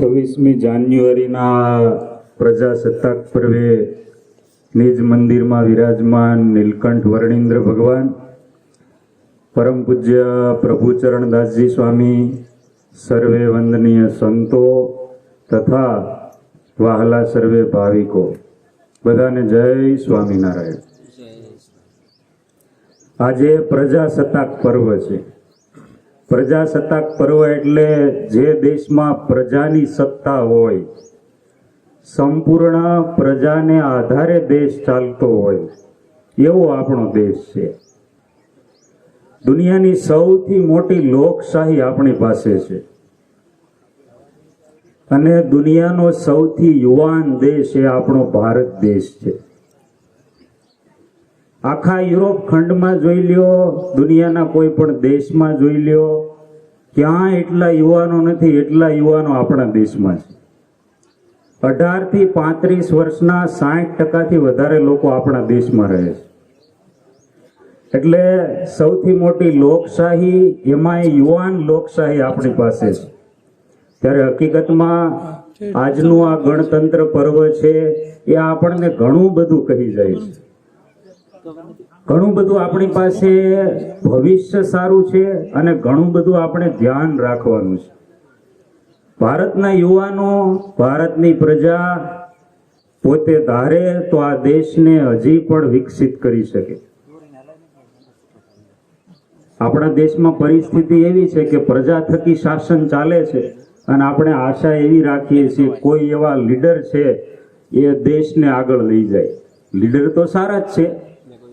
છવ્વીસમી જાન્યુઆરીના પ્રજાસત્તાક પર્વે નિજ મંદિરમાં વિરાજમાન નીલકંઠ વર્ણિન્દ્ર ભગવાન, પરમ પૂજ્ય પ્રભુચરણદાસજી સ્વામી, સર્વે વંદનીય સંતો તથા વાહલા સર્વે ભાવિકો. બધાને જય સ્વામિનારાયણ. આજે પ્રજાસત્તાક પર્વ છે. પ્રજાસત્તાક પર્વ એટલે જે દેશમાં પ્રજાની સત્તા હોય, સંપૂર્ણ પ્રજાને આધારે દેશ ચાલતો હોય, એવો આપણો દેશ છે. દુનિયાની સૌથી મોટી લોકશાહી આપણી પાસે છે. અને દુનિયાનો સૌથી યુવાન દેશ એ આપણો ભારત દેશ છે. આખા યુરોપ ખંડમાં જોઈ લ્યો, દુનિયાના કોઈ પણ દેશમાં જોઈ લ્યો, ક્યાં એટલા યુવાનો નથી, એટલા યુવાનો આપણા દેશમાં છે. અઢારથી પાંત્રીસ વર્ષના સાઠ ટકાથી વધારે લોકો આપણા દેશમાં રહે છે. એટલે સૌથી મોટી લોકશાહી એમાંય યુવાન લોકશાહી આપણી પાસે છે. ત્યારે હકીકતમાં આજનું આ ગણતંત્ર પર્વ છે, એ આપણને ઘણું બધું કહી જાય છે. ઘણું બધું આપણી પાસે ભવિષ્ય સારું છે અને ઘણું બધું આપણે ધ્યાન રાખવાનું છે. ભારતના યુવાનો, ભારતની પ્રજા પોતે ધારે તો આ દેશને હજી પણ વિકસિત કરી શકે. આપણા દેશમાં પરિસ્થિતિ એવી છે કે પ્રજા થકી શાસન ચાલે છે અને આપણે આશા એવી રાખીએ છીએ કોઈ એવા લીડર છે એ દેશને આગળ લઈ જાય. લીડર તો સારા જ છે.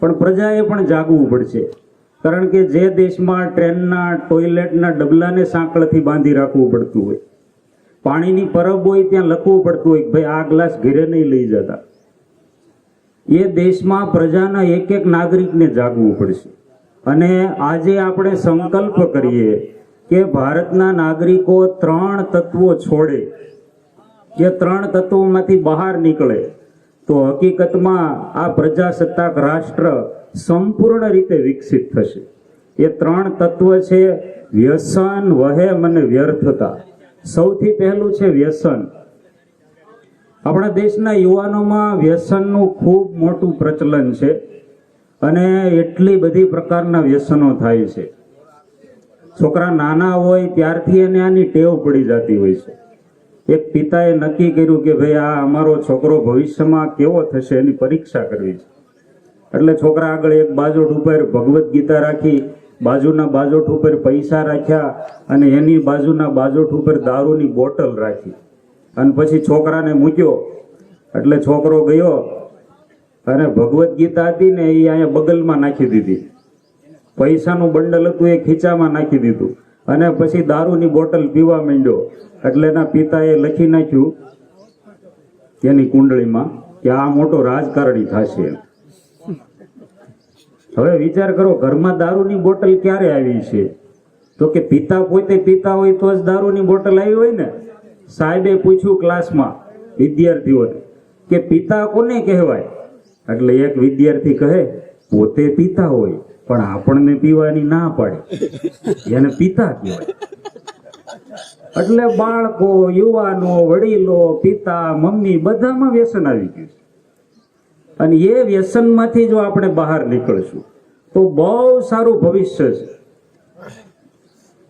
પણ પ્રજાએ પણ જાગવું પડશે. કારણ કે જે દેશમાં ટ્રેનના, ટોયલેટના ડબલાને સાંકળથી બાંધી રાખવું પડતું હોય. પાણીની પરબ હોય ત્યાં લખવું પડતું હોય ભાઈ આ ગ્લાસ ઘરે નહીં લઈ જતા. એ દેશમાં પ્રજાના એક એક નાગરિકને જાગવું પડશે. અને આજે આપણે સંકલ્પ કરીએ કે ભારતના નાગરિકો ત્રણ તત્વો છોડે. કે ત્રણ તત્વોમાંથી બહાર નીકળે. તો હકીકતમાં આ પ્રજાસત્તાક રાષ્ટ્ર સંપૂર્ણ રીતે વિકસિત થશે. એ ત્રણ તત્વ છે વ્યસન વહેમ અને વ્યર્થતા. સૌથી પહેલું છે વ્યસન. આપણા દેશના યુવાનોમાં વ્યસનનું ખૂબ મોટું પ્રચલન છે અને એટલી બધી પ્રકારના વ્યસનો થાય છે. છોકરા નાના હોય ત્યારથી એને આની ટેવ પડી જતી હોય છે. એક પિતાએ નક્કી કર્યું કે ભાઈ આ અમારો છોકરો ભવિષ્યમાં કેવો થશે એની પરીક્ષા કરવી છે. એટલે છોકરા આગળ એક બાજોટ ઉપર ભગવદ્ ગીતા રાખી, બાજુના બાજોટ ઉપર પૈસા રાખ્યા અને એની બાજુના બાજોટ ઉપર દારૂની બોટલ રાખી. અને પછી છોકરાને મૂક્યો. એટલે છોકરો ગયો અને ભગવદ્ ગીતા હતી ને એ અહીંયા બગલમાં નાખી દીધી. પૈસાનું બંડલ હતું એ ખીચામાં નાખી દીધું. અને પછી દારૂની બોટલ પીવા માંડ્યો. એટલે એના પિતાએ લખી નાખ્યું એની કુંડળીમાં કે આ મોટો રાજકારણી થશે. હવે વિચાર કરો, ઘરમાં દારૂની બોટલ ક્યારે આવી છે? તો કે પિતા પોતે પીતા હોય તો જ દારૂની બોટલ આવી હોય ને? સાહેબે પૂછ્યું ક્લાસમાં વિદ્યાર્થીઓને કે પિતા કોને કહેવાય? એટલે એક વિદ્યાર્થી કહે, પોતે પીતા હોય, પણ આપણને પીવાની ના પાડે. એને પિતા કહેવાય. એટલે બાળકો, યુવાનો, વડીલો, પિતા, મમ્મી બધામાં વ્યસન આવી ગયું છે. અને એ વ્યસનમાંથી જો આપણે બહાર નીકળશું, તો બહુ સારું ભવિષ્ય છે.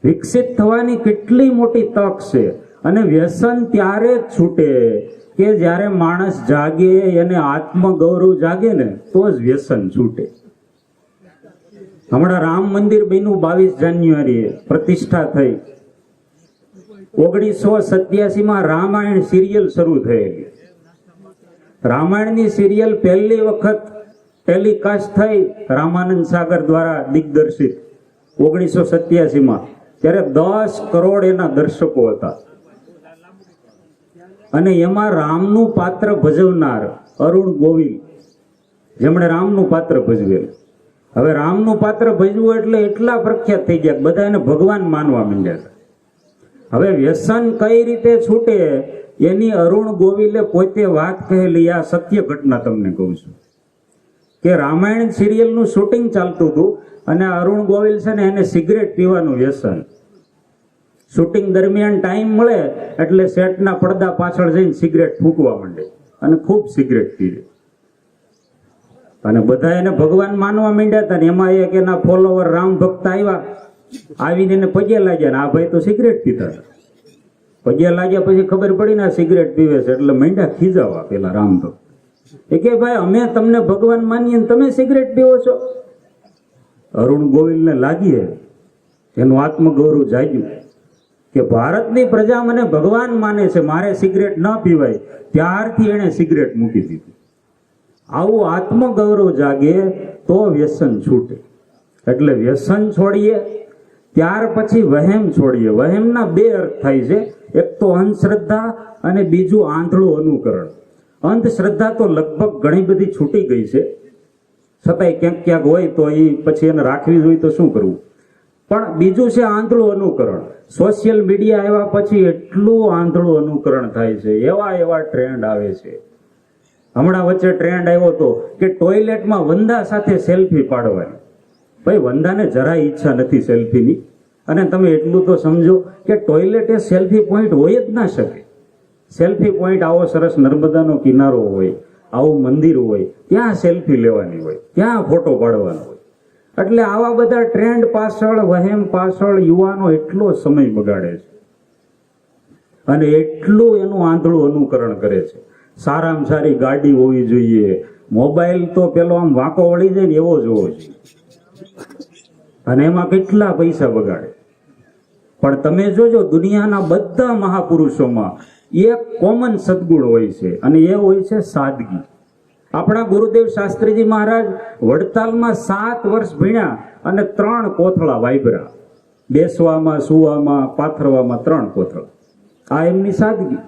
વિકસિત થવાની કેટલી મોટી તક છે. અને વ્યસન ત્યારે જ છૂટે કે જ્યારે માણસ જાગે, એને આત્મગૌરવ જાગે ને, તો જ વ્યસન છૂટે. હમણાં રામ મંદિર બન્યું બાવીસ જાન્યુઆરીએ, પ્રતિષ્ઠા થઈ. ઓગણીસો સત્યાસી માં રામાયણ સિરિયલ શરૂ થયેલી. રામાયણની સિરિયલ પહેલી વખત ટેલિકાસ્ટ થઈ રામાનંદ સાગર દ્વારા દિગ્દર્શિત ઓગણીસો સત્યાસી માં, ત્યારે દસ કરોડ એના દર્શકો હતા. અને એમાં રામનું પાત્ર ભજવનાર અરુણ ગોવિલ, જેમણે રામનું પાત્ર ભજવેલું. હવે રામનું પાત્ર ભજવું એટલે એટલા પ્રખ્યાત થઈ ગયા બધા એને ભગવાન માનવા માંડ્યા હતા. હવે વ્યસન કઈ રીતે છૂટે, એની અરુણ ગોવિલે પોતે વાત કહેલી, આ સત્ય ઘટના તમને કહું છું. કે રામાયણ સિરિયલનું શૂટિંગ ચાલતું હતું અને અરુણ ગોવિલ છે ને એને સિગરેટ પીવાનું વ્યસન. શૂટિંગ દરમિયાન ટાઈમ મળે એટલે સેટના પડદા પાછળ જઈને સિગરેટ ફૂંકવા માંડે અને ખૂબ સિગરેટ પીવે. અને બધા એને ભગવાન માનવા માંડ્યા હતા ને એમાં એક એના ફોલોવર રામ ભક્ત આવ્યા. આવીને એને પગે લાગ્યા ને આ ભાઈ તો સિગરેટ પીતા હતા. પગે લાગ્યા પછી ખબર પડી ને આ સિગરેટ પીવે છે એટલે માંડ્યા ખીજાવા પેલા રામભક્ત એ કે ભાઈ, અમે તમને ભગવાન માનીએ તમે સિગરેટ પીવો છો? અરુણ ગોવિલને લાગીએ એનું આત્મગૌરવ જાગ્યું. કે ભારતની પ્રજા મને ભગવાન માને છે, મારે સિગરેટ ન પીવાય. ત્યારથી એણે સિગરેટ મૂકી દીધી. આવું આત્મગૌરવ જાગે તો વ્યસન છૂટે. એટલે વ્યસન છોડીએ ત્યાર પછી વહેમ છોડીએ. વહેમના બે અર્થ થાય છે. એક તો અંધશ્રદ્ધા અને બીજું આંધળું અનુકરણ. અંધશ્રદ્ધા તો લગભગ ઘણી બધી છૂટી ગઈ છે. છતાંય ક્યાંક ક્યાંક હોય તો એ પછી એને રાખવી જોઈએ તો શું કરવું? પણ બીજું છે આંધળું અનુકરણ. સોશિયલ મીડિયા આવ્યા પછી એટલું આંધળું અનુકરણ થાય છે. એવા એવા ટ્રેન્ડ આવે છે. હમણાં વચ્ચે ટ્રેન્ડ આવ્યો હતો કે ટોયલેટમાં વંદા સાથે સેલ્ફી પાડવાની. ભાઈ, વંદાને જરાય ઈચ્છા નથી સેલ્ફીની. અને તમે એટલું તો સમજો કે ટોયલેટ એ સેલ્ફી પોઈન્ટ હોય જ ના શકે. સેલ્ફી પોઈન્ટ આવો સરસ નર્મદાનો કિનારો હોય, આવું મંદિર હોય, ત્યાં સેલ્ફી લેવાની હોય, ત્યાં ફોટો પાડવાનો હોય. એટલે આવા બધા ટ્રેન્ડ પાછળ, વહેમ પાછળ યુવાનો એટલો સમય બગાડે છે. અને એટલું એનું આંધળું અનુકરણ કરે છે. સારામાં સારી ગાડી હોવી જોઈએ. મોબાઈલ તો પેલો આમ વાંકો વળી જાય ને એવો જ હોવો જોઈએ. અને એમાં કેટલા પૈસા બગાડે? પણ તમે જોજો, દુનિયાના બધા મહાપુરુષોમાં એક કોમન સદગુણ હોય છે અને એ હોય છે સાદગી. આપણા ગુરુદેવ શાસ્ત્રીજી મહારાજ વડતાલમાં સાત વર્ષ ભીણ્યા અને ત્રણ કોથળા વાયબ્રા બેસવામાં, સુવામાં, પાથરવામાં ત્રણ કોથળા. આ એમની સાદગી.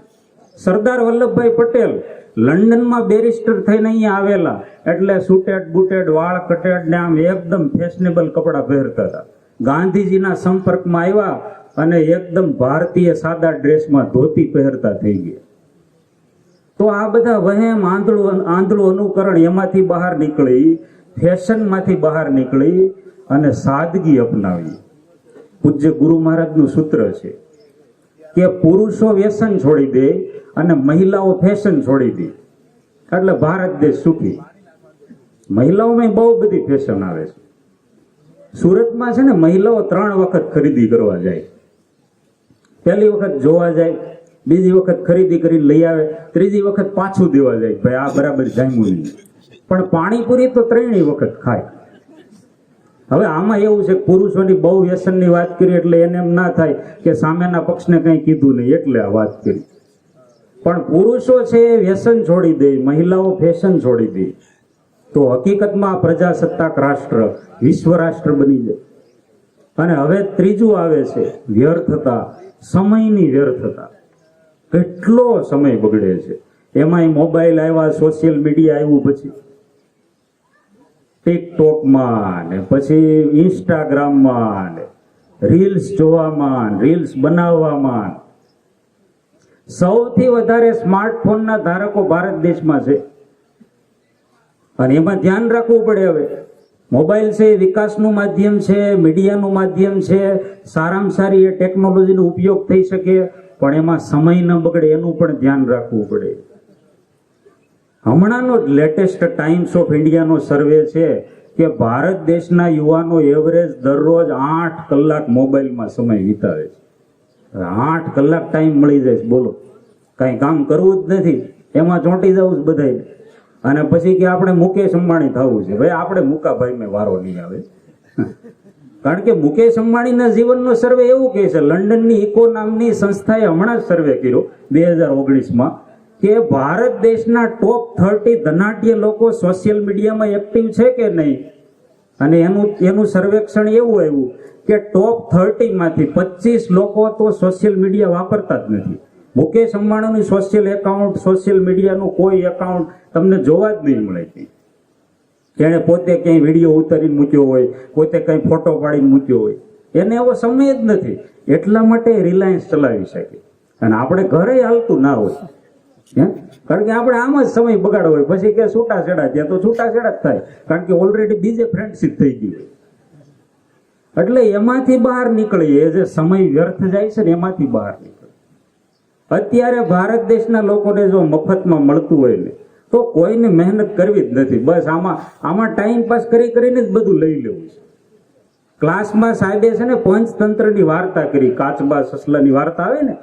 સરદાર વલ્લભભાઈ પટેલ લંડનમાં બેરિસ્ટર થઈને અહીંયા આવેલા. એટલે સુટેડ બુટેડ, વાળ કટેડ ને આમ એકદમ ફેશનેબલ કપડાં પહેરતા હતા. ગાંધીજીના સંપર્કમાં આવ્યા અને એકદમ ભારતીય સાદા ડ્રેસમાં ધોતી પહેરતા થઈ ગયા. તો આ બધા વહેમ આંધળું આંધળું અનુકરણ એમાંથી બહાર નીકળી, ફેશનમાંથી બહાર નીકળી અને સાદગી અપનાવી. પૂજ્ય ગુરુ મહારાજનું સૂત્ર છે કે પુરુષો વ્યસન છોડી દે અને મહિલાઓ ફેશન છોડી દે. એટલે ભારત દેશ સુખી. મહિલાઓમાં બહુ બધી ફેશન આવે છે. સુરતમાં છે ને મહિલાઓ ત્રણ વખત ખરીદી કરવા જાય. પહેલી વખત જોવા જાય, બીજી વખત ખરીદી કરીને લઈ આવે, ત્રીજી વખત પાછું દેવા જાય. ભાઈ, આ બરાબર જામ્યું પણ પાણીપુરી તો ત્રણેય વખત ખાય. હવે આમાં એવું છે પુરુષોની બહુ વ્યસનની વાત કરી એટલે એને એમ ના થાય કે સામેના પક્ષને કંઈ કીધું નહીં, એટલે આ વાત કરી. પણ પુરુષો છે એ વ્યસન છોડી દે, મહિલાઓ ફેશન છોડી દે. તો હકીકતમાં પ્રજાસત્તાક રાષ્ટ્ર, વિશ્વ રાષ્ટ્ર બની જાય. અને હવે ત્રીજું આવે છે વ્યર્થતા, સમયની વ્યર્થતા. કેટલો સમય બગડે છે? એમાંય મોબાઈલ આવ્યા, સોશિયલ મીડિયા આવ્યું પછી. ટિકટોકમાં ને પછી ઇન્સ્ટાગ્રામમાં ને રીલ્સ જોવામાં રીલ્સ બનાવવામાં સૌથી વધારે સ્માર્ટફોનના ધારકો ભારત દેશમાં છે. અને એમાં ધ્યાન રાખવું પડે હવે. મોબાઈલ છે એ વિકાસનું માધ્યમ છે, મીડિયાનું માધ્યમ છે, સારામાં સારી એ ટેકનોલોજીનો ઉપયોગ થઈ શકે. પણ એમાં સમય ન બગડે, એનું પણ ધ્યાન રાખવું પડે. હમણાંનો જ લેટેસ્ટ ટાઈમ્સ ઓફ ઇન્ડિયાનો સર્વે છે કે ભારત દેશના યુવાનો એવરેજ દરરોજ આઠ કલાક મોબાઈલમાં સમય વિતાવે છે. આઠ કલાક ટાઈમ મળી જાય છે, બોલો. કાંઈ કામ કરવું જ નથી. એમાં ચોંટી જવું જ બધાય. અને પછી કે આપણે મુકેશ અંબાણી થવું છે. ભાઈ આપણે મુકાભાઈ વારો નહીં આવે. કારણ કે મુકેશ અંબાણીના જીવનનો સર્વે એવું કહે છે, લંડનની ઇકો નામની સંસ્થાએ હમણાં જ સર્વે કર્યો, બે હજાર ઓગણીસમાં. કે ભારત દેશના ટોપ થર્ટી ધનાઢ્ય લોકો સોશિયલ મીડિયામાં એક્ટિવ છે કે નહીં? અને એનું એનું સર્વેક્ષણ એવું આવ્યું કે ટોપ થર્ટીમાંથી પચીસ લોકો તો સોશિયલ મીડિયા વાપરતા જ નથી. મુકેશ અંબાણીનું સોશિયલ એકાઉન્ટ સોશિયલ મીડિયાનું કોઈ એકાઉન્ટ તમને જોવા જ નહીં મળે જેણે પોતે ક્યાંય વીડિયો ઉતારીને મૂક્યો હોય, પોતે કંઈ ફોટો પાડીને મૂક્યો હોય, એને એવો સમય જ નથી. એટલા માટે રિલાયન્સ ચલાવી શકે. અને આપણે ઘરે હાલતું ના હોય. કારણ કે આપણે આમ જ સમય બગાડો હોય. પછી કે છૂટાછેડા ત્યાં તો છૂટાછેડા જ થાય. કારણ કે ઓલરેડી બીજે ફ્રેન્ડશીપ થઈ ગઈ એટલે એમાંથી બહાર નીકળીએ. જે સમય વ્યર્થ જાય છે ને એમાંથી બહાર નીકળે અત્યારે ભારત દેશના લોકોને જો મફતમાં મળતું હોય ને, તો કોઈને મહેનત કરવી જ નથી. બસ આમાં આમાં ટાઈમ પાસ કરી કરીને જ બધું લઈ લેવું છે. ક્લાસમાં સાહેબે છે ને પંચતંત્રની વાર્તા કરી. કાચબા સસલાની વાર્તા આવે ને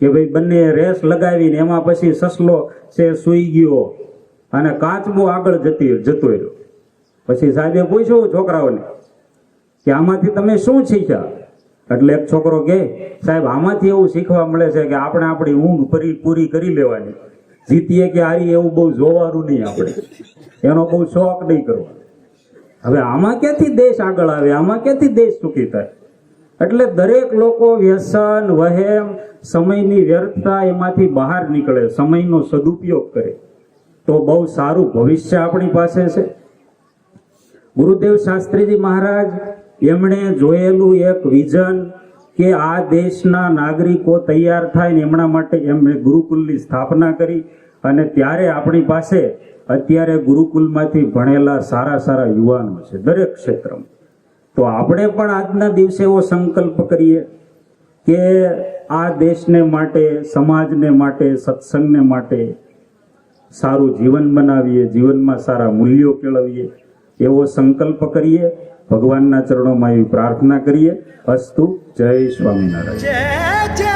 કે ભાઈ બંને રેસ લગાવીને એમાં પછી સસલો છે સૂઈ ગયો અને કાચબો આગળ જતી જતો રહ્યો. પછી સાહેબે પૂછ્યું છોકરાઓને કે આમાંથી તમે શું શીખ્યા? એટલે એક છોકરો કે, સાહેબ, આમાંથી એવું શીખવા મળે છે કે આપણે આપણી ઊંઘ પૂરી પૂરી કરી લેવાની. જીતીએ કે હારીએ એવું બહુ જોવાનું નહીં આપણે. એનો બહુ શોખ નહીં કરવો. હવે આમાં ક્યાંથી દેશ આગળ આવે? આમાં ક્યાંથી દેશ સુખી થાય? એટલે દરેક લોકો વ્યસન, વહેમ સમયની વ્યર્થતા એમાંથી બહાર નીકળે, સમયનો સદુપયોગ કરે. તો બહુ સારું ભવિષ્ય આપણી પાસે છે. ગુરુદેવ શાસ્ત્રીજી મહારાજ એમણે જોયેલું એક વિઝન કે આ દેશના નાગરિકો તૈયાર થાય ને એમના માટે એમણે ગુરુકુલની સ્થાપના કરી અને ત્યારે આપણી પાસે અત્યારે ગુરુકુલમાંથી ભણેલા સારા સારા યુવાનો છે, દરેક ક્ષેત્રમાં. તો આપણે પણ આજના દિવસે એવો સંકલ્પ કરીએ કે આ દેશને માટે, સમાજને માટે, સત્સંગને માટે સારું જીવન બનાવીએ, જીવનમાં સારા મૂલ્યો કેળવીએ, એવો સંકલ્પ કરીએ, ભગવાનના ચરણોમાં એવી પ્રાર્થના કરીએ. અસ્તુ, જય સ્વામિનારાયણ.